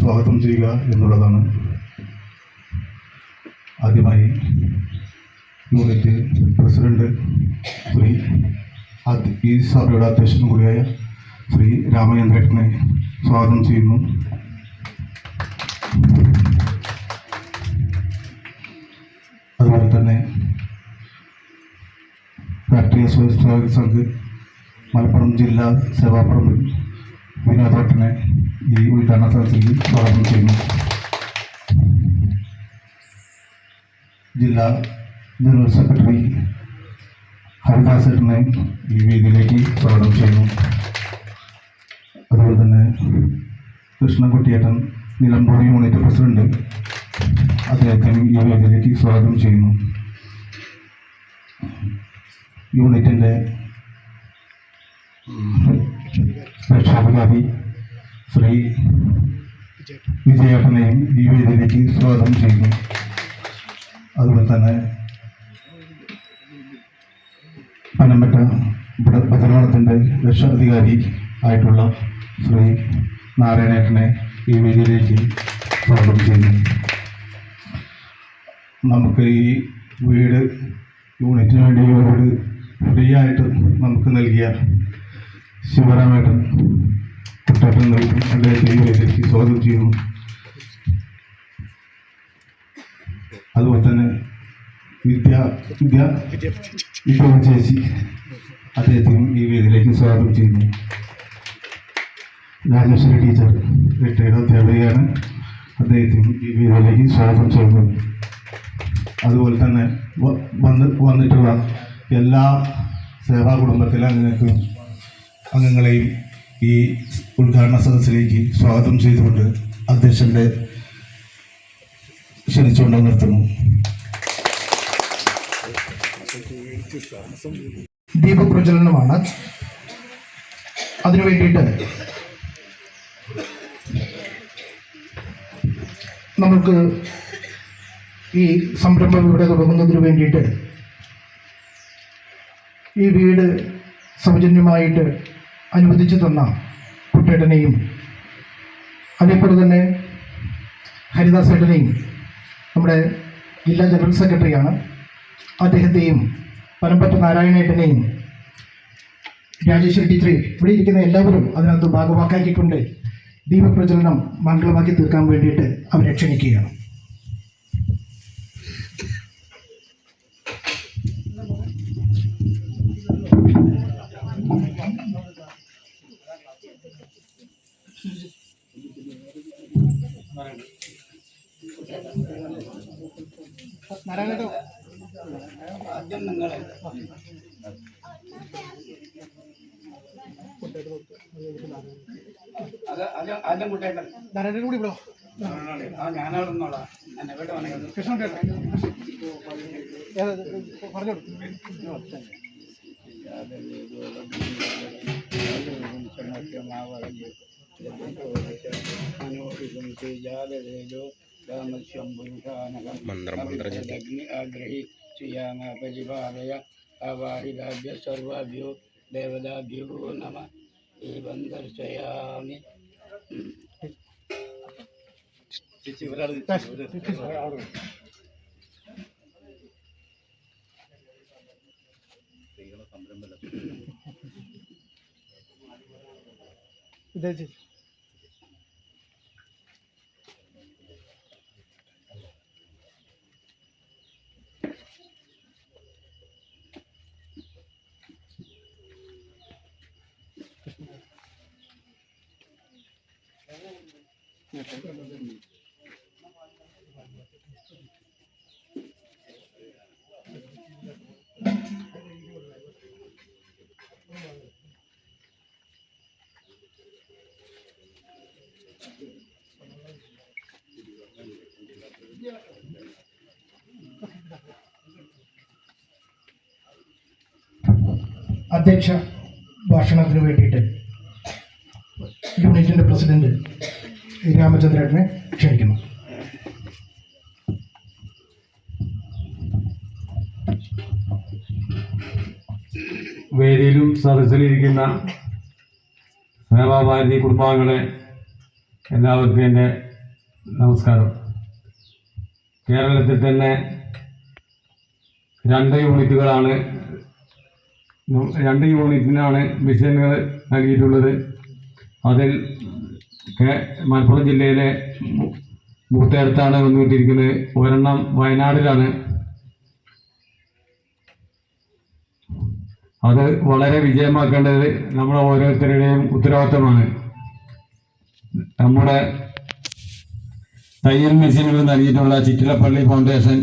സ്വാഗതം ചെയ്യുക എന്നുള്ളതാണ് ആദ്യമായി യൂണിറ്റ് പ്രസിഡന്റ് ശ്രീ ഈ സഭയുടെ അധ്യക്ഷൻ കൂടിയായ ശ്രീ രാമചന്ദ്രനെ സ്വാഗതം ചെയ്യുന്നു. അതുപോലെ തന്നെ രാഷ്ട്രീയ സ്വയംസേവക സംഘ് മലപ്പുറം ജില്ലാ സേവാപ്പുറം വിനോദേട്ടനെ ഈ ഉദ്ഘാടന സദസ്സിൽ സ്വാഗതം ചെയ്യുന്നു. ജില്ലാ ജനറൽ സെക്രട്ടറി ഹരിദാസേട്ടനെ ഈ വേദിയിലേക്ക് സ്വാഗതം ചെയ്യുന്നു. അതുപോലെ തന്നെ കൃഷ്ണൻകുട്ടിയേട്ടൻ നിലമ്പൂർ യൂണിറ്റ് പ്രസിഡന്റ് അദ്ദേഹത്തിന് ഈ വേദിയിലേക്ക് സ്വാഗതം ചെയ്യുന്നു. യൂണിറ്റിന്റെ രക്ഷാധികാരി ശ്രീ വിജയപ്പനെയും വേദിയിലേക്ക് സ്വാഗതം ചെയ്യുന്നു. അതുപോലെ തന്നെ പനമ്പറ്റ ഭദ്രവാളത്തിന്റെ രക്ഷാധികാരി ആയിട്ടുള്ള ശ്രീ നാരായണേട്ടനെ ഈ വേദിയിലേക്ക് സ്വാഗതം ചെയ്യുന്നു. നമുക്ക് ഈ വീട് യൂണിറ്റിന് വേണ്ടി വീട് ഫ്രീ ആയിട്ട് നമുക്ക് നൽകിയ ശിവരാമേട്ടൻ കുട്ടേട്ടൻ നൽകും അദ്ദേഹത്തെ സ്വാഗതം ചെയ്യുന്നു അതുപോലെ തന്നെ വിദ്യ വിദ്യ വിദ്യ ചേച്ചി അദ്ദേഹത്തെയും ഈ വേദിയിലേക്ക് സ്വാഗതം ചെയ്യുന്നു. രാജേശ്വരി ടീച്ചർ റിട്ടയർഡ് അധ്യാപികയാണ് അദ്ദേഹത്തെയും ഈ വേദിയിലേക്ക് സ്വാഗതം ചെയ്യുന്നു അതുപോലെ തന്നെ വന്ന് വന്നിട്ടുള്ള എല്ലാ സേവാ കുടുംബത്തിലെ അംഗങ്ങൾക്കും അംഗങ്ങളെയും ഈ ഉദ്ഘാടന സദസ്സിലേക്ക് സ്വാഗതം ചെയ്തുകൊണ്ട് അധ്യക്ഷന്റെ ക്ഷണിച്ചുകൊണ്ട് നിർത്തുന്നു. ദീപപ്രജ്വലനമാണ്. അതിനു വേണ്ടിയിട്ട് നമുക്ക് ഈ സംരംഭം ഇവിടെ തുടങ്ങുന്നതിന് വേണ്ടിയിട്ട് ഈ വീട് സൗജന്യമായിട്ട് അനുവദിച്ചു തന്ന കുട്ടേട്ടനെയും അതേപോലെ തന്നെ ഹരിദാസ് ഏട്ടനെയും നമ്മുടെ ജില്ലാ ജനറൽ സെക്രട്ടറിയാണ്. അദ്ദേഹത്തെയും പനമ്പറ്റ നാരായണേട്ടനെയും രാജേശ്വരി ടീച്ചറെ ഇവിടെ ഇരിക്കുന്ന എല്ലാവരും അതിനകത്ത് ഭാഗവാക്കാക്കിക്കൊണ്ട് ദീപപ്രജ്വലനം മംഗളമാക്കി തീർക്കാൻ വേണ്ടിയിട്ട് അവരെ ക്ഷണിക്കുകയാണ്. ആദ്യം കൂടി ആ ഞാനവിടെ നിന്നോളാം എന്നെ വീട്ടിൽ കേട്ടോ പറഞ്ഞോളൂ Mandar-mandar jadi agri, agri, siang apa jiwa raya, awal hidup, biu, dewa, biu, nama, ibandar, sayangi, cuci, berarti, tas, tas, tas, അധ്യക്ഷ ഭാഷണത്തിന് വേണ്ടിയിട്ട് യൂണിറ്റിന്റെ പ്രസിഡന്റ് രാമചന്ദ്രനെ ക്ഷണിക്കുന്നു. വേദിയിലും സദസ്സിലിരിക്കുന്ന സേവാഭാരതി കുടുംബാംഗങ്ങളെ എല്ലാവർക്കും എന്റെ നമസ്കാരം. കേരളത്തിൽ തന്നെ രണ്ട് യൂണിറ്റുകളാണ് രണ്ട് യൂണിറ്റിനാണ് മെഷീനുകൾ നൽകിയിട്ടുള്ളത്. അതിൽ മലപ്പുറം ജില്ലയിലെ മൂത്തേടത്താണ് വന്നുകൊണ്ടിരിക്കുന്നത് ഒരെണ്ണം വയനാടിലാണ്. അത് വളരെ വിജയമാക്കേണ്ടത് നമ്മുടെ ഓരോരുത്തരുടെയും ഉത്തരവാദിത്തമാണ്. നമ്മുടെ തയ്യൽ മെഷീനുകൾ നൽകിയിട്ടുള്ള ചിറ്റിലപ്പള്ളി ഫൗണ്ടേഷൻ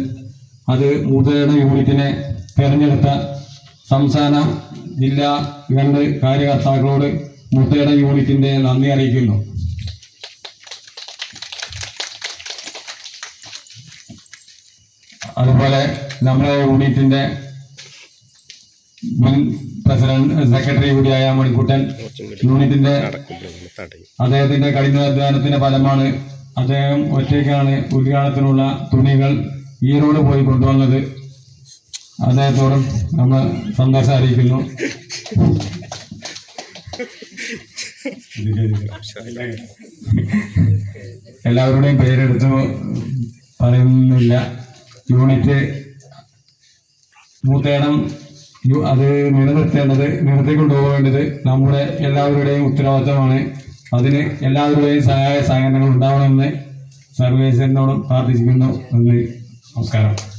അത് മൂത്തേട യൂണിറ്റിനെ തിരഞ്ഞെടുത്ത സംസ്ഥാന ജില്ലാ ഗവൺമെന്റ് കാര്യകർത്താക്കളോട് മുത്തേട യൂണിറ്റിന്റെ നന്ദി അറിയിക്കുന്നു. അതുപോലെ നമ്മുടെ യൂണിറ്റിന്റെ മുൻ പ്രസിഡന്റ് സെക്രട്ടറി കൂടിയായ മണിക്കുട്ടൻ യൂണിറ്റിന്റെ അദ്ദേഹത്തിന്റെ കഠിനാധ്വാനത്തിന്റെ ഫലമാണ് അദ്ദേഹം ഒറ്റയ്ക്കാണ് ഉദ്ഘാടനത്തിനുള്ള തുണികൾ ഈറോഡ് പോയി കൊണ്ടുവന്നത്. അദ്ദേഹത്തോടും നമ്മൾ സന്തോഷം അറിയിക്കുന്നു. എല്ലാവരുടെയും പേരെടുത്ത് പറയുന്നില്ല. യൂണിറ്റ് മൂത്തേടം യു- അത് നിലനിർത്തേണ്ടത് നിലനിർത്തി കൊണ്ടുപോകേണ്ടത് നമ്മുടെ എല്ലാവരുടെയും ഉത്തരവാദിത്തമാണ്. അതിന് എല്ലാവരുടെയും സഹായ സഹകരണങ്ങൾ ഉണ്ടാവണമെന്ന് സർവേശ്വരനോടും പ്രാർത്ഥിക്കുന്നു നന്ദി. നമസ്കാരം.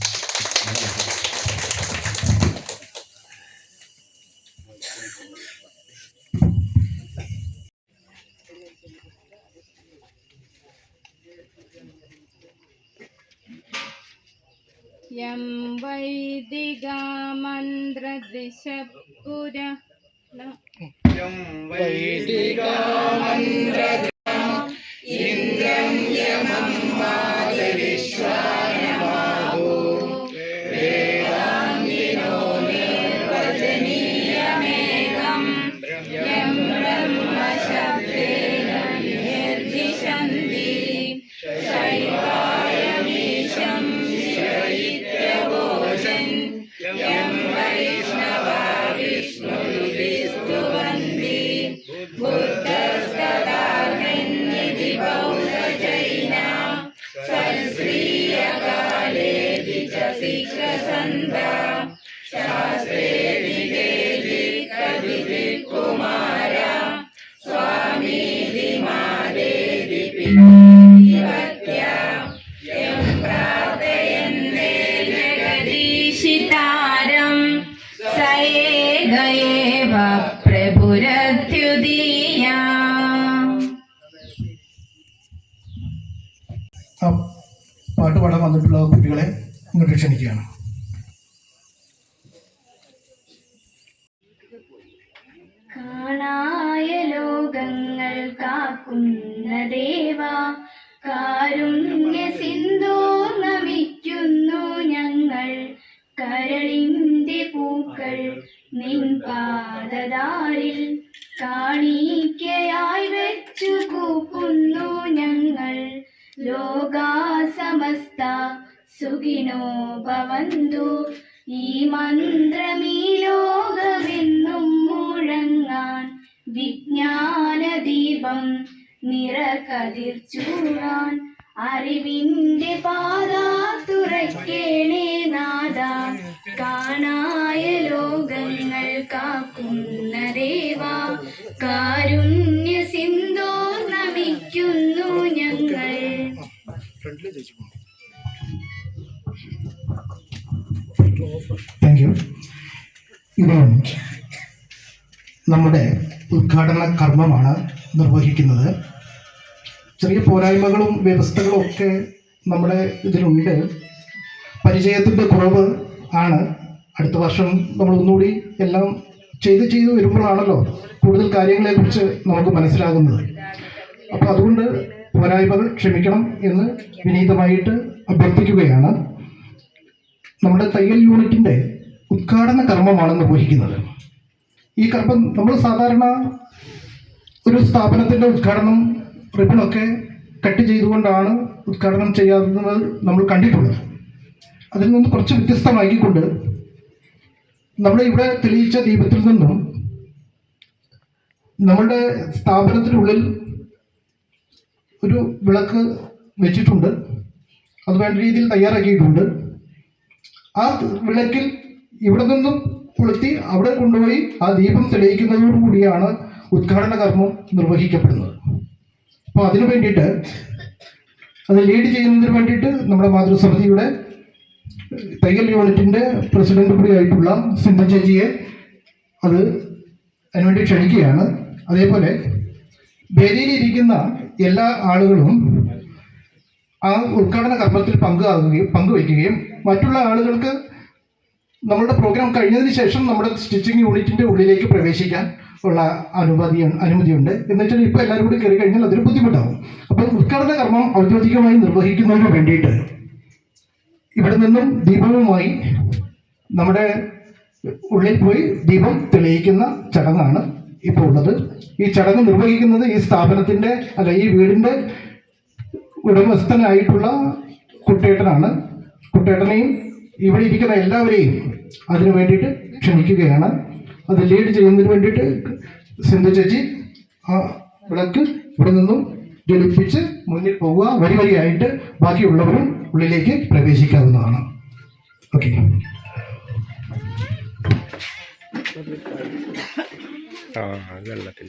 യം വൈദികാമന്ത്രദൃശപുര ആ പാട്ട് പാടാൻ വന്നിട്ടുള്ള കുട്ടികളെ ഇങ്ങോട്ട് ക്ഷണിക്കുകയാണ് കാണായ ലോകങ്ങൾ കാക്കുന്ന ദേവ കാരുണ്യ സിന്ധൂർ നമിക്കുന്നു ഞങ്ങൾ. കരളിന്റെ പൂക്കൾ നിൻ കാണിക്കയായി വെച്ചു കൂപ്പുന്നു ഞങ്ങൾ. ലോകാസമസ്ത സുഖിനോ ഭവന്തു. ഈ മന്ത്രമീ ലോകമെന്നും മുഴങ്ങാൻ വിജ്ഞാനദീപം നിറകതിർ അറിവിന്റെ പാത തുറക്കേണേ നാദ കാണായ ലോകങ്ങൾ കാക്കുന്ന ദേവ. കാരുണ്യ സിന്ധോ നമിക്കുന്നു ഞങ്ങൾ നമ്മുടെ ഉദ്ഘാടന കർമ്മമാണ് നിർവഹിക്കുന്നത്. ചെറിയ പോരായ്മകളും വ്യവസ്ഥകളും ഒക്കെ നമ്മുടെ ഇതിലുണ്ട്. പരിചയത്തിന്റെ കുറവ് ആണ്. അടുത്ത വർഷം നമ്മൾ ഒന്നുകൂടി എല്ലാം ചെയ്ത് ചെയ്ത് വരുമ്പോഴാണല്ലോ കൂടുതൽ കാര്യങ്ങളെക്കുറിച്ച് നമുക്ക് മനസ്സിലാകുന്നത്. അപ്പോൾ അതുകൊണ്ട് പോരായ്മകൾ ക്ഷമിക്കണം എന്ന് വിനീതമായിട്ട് അഭ്യർത്ഥിക്കുകയാണ്. നമ്മുടെ തയ്യൽ യൂണിറ്റിന്റെ ഉദ്ഘാടന കർമ്മമാണ് നിർവഹിക്കുന്നത്. ഈ കർമ്മം നമ്മൾ സാധാരണ ഒരു സ്ഥാപനത്തിന്റെ ഉദ്ഘാടനം റിബണൊക്കെ കട്ട് ചെയ്തുകൊണ്ടാണ് ഉദ്ഘാടനം ചെയ്യാവുന്നത് നമ്മൾ കണ്ടിട്ടുള്ളത്. അതിൽ നിന്ന് കുറച്ച് വ്യത്യസ്തമാക്കിക്കൊണ്ട് നമ്മുടെ ഇവിടെ തെളിയിച്ച ദീപത്തിൽ നിന്നും നമ്മളുടെ സ്ഥാപനത്തിനുള്ളിൽ ഒരു വിളക്ക് വെച്ചിട്ടുണ്ട്. അത് വേണ്ട രീതിയിൽ തയ്യാറാക്കിയിട്ടുണ്ട്. ആ വിളക്കിൽ ഇവിടെ നിന്നും കൊളുത്തി അവിടെ കൊണ്ടുപോയി ആ ദീപം തെളിയിക്കുന്നതോടുകൂടിയാണ് ഉദ്ഘാടന കർമ്മം നിർവഹിക്കപ്പെടുന്നത്. അപ്പോൾ അതിനു വേണ്ടിയിട്ട് അത് ലീഡ് ചെയ്യുന്നതിന് വേണ്ടിയിട്ട് നമ്മുടെ മാതൃസമിതിയുടെ തയ്യൽ യൂണിറ്റിന്റെ പ്രസിഡന്റ് കൂടിയായിട്ടുള്ള സിന്ധു ചേച്ചിയെ അത് അതിനുവേണ്ടി ക്ഷണിക്കുകയാണ്. അതേപോലെ വേദിയിലിരിക്കുന്ന എല്ലാ ആളുകളും ആ ഉദ്ഘാടന കർമ്മത്തിൽ പങ്കാകുകയും പങ്കുവയ്ക്കുകയും മറ്റുള്ള ആളുകൾക്ക് നമ്മുടെ പ്രോഗ്രാം കഴിഞ്ഞതിന് ശേഷം നമ്മുടെ സ്റ്റിച്ചിങ് യൂണിറ്റിന്റെ ഉള്ളിലേക്ക് പ്രവേശിക്കാൻ ഉള്ള അനുമതി അനുമതിയുണ്ട്. എന്ന് വെച്ചാൽ ഇപ്പോൾ എല്ലാവരും കൂടി കയറി കഴിഞ്ഞാൽ അതൊരു ബുദ്ധിമുട്ടാവും. അപ്പം ഉദ്ഘാടന കർമ്മം ഔദ്യോഗികമായി നിർവഹിക്കുന്നതിന് വേണ്ടിയിട്ട് ഇവിടെ നിന്നും ദീപവുമായി നമ്മുടെ ഉള്ളിൽ പോയി ദീപം തെളിയിക്കുന്ന ചടങ്ങാണ് ഇപ്പോൾ ഉള്ളത്. ഈ ചടങ്ങ് നിർവഹിക്കുന്നത് ഈ സ്ഥാപനത്തിന്റെ അല്ല ഈ വീടിന്റെ ഉടമസ്ഥനായിട്ടുള്ള കുട്ടേട്ടനാണ്. കുട്ടേട്ടനെയും ഇവിടെ ഇരിക്കുന്ന എല്ലാവരെയും അതിനു വേണ്ടിയിട്ട് ക്ഷണിക്കുകയാണ് അത് ലീഡ് ചെയ്യുന്നതിന് വേണ്ടിയിട്ട് സിന്ധു ചേച്ചി ആ വിളക്ക് ഇവിടെ നിന്നും ജ്വലിപ്പിച്ച് മുന്നിൽ പോവുക. വരി വരിയായിട്ട് ബാക്കിയുള്ളവരും ഉള്ളിലേക്ക് പ്രവേശിക്കാവുന്നതാണ്. ഓക്കെ ആ വെള്ളത്തിൽ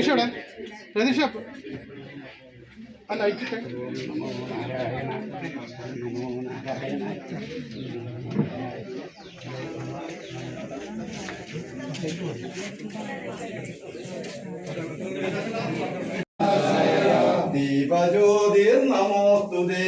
രതീഷോടെ രതീഷ അല്ല അയച്ചിട്ടെ ദീപജ്യോതിർനമോസ്തുതേ ദീപജ്യോതിർനമോസ്തുതേ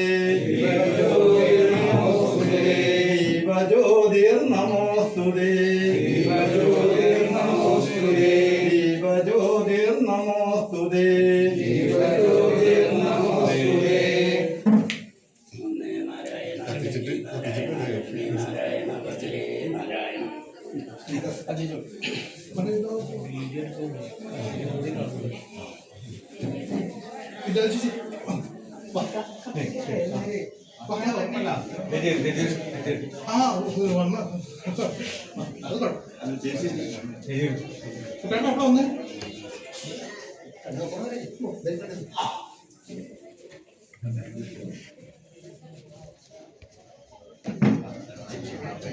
നാരായണ ഭദ്രേ നാരായണ ആ വന്ന അത് കുട്ടേട്ട അവിടെ വന്നേ ശരി എന്നാ നമുക്ക് ഞാൻ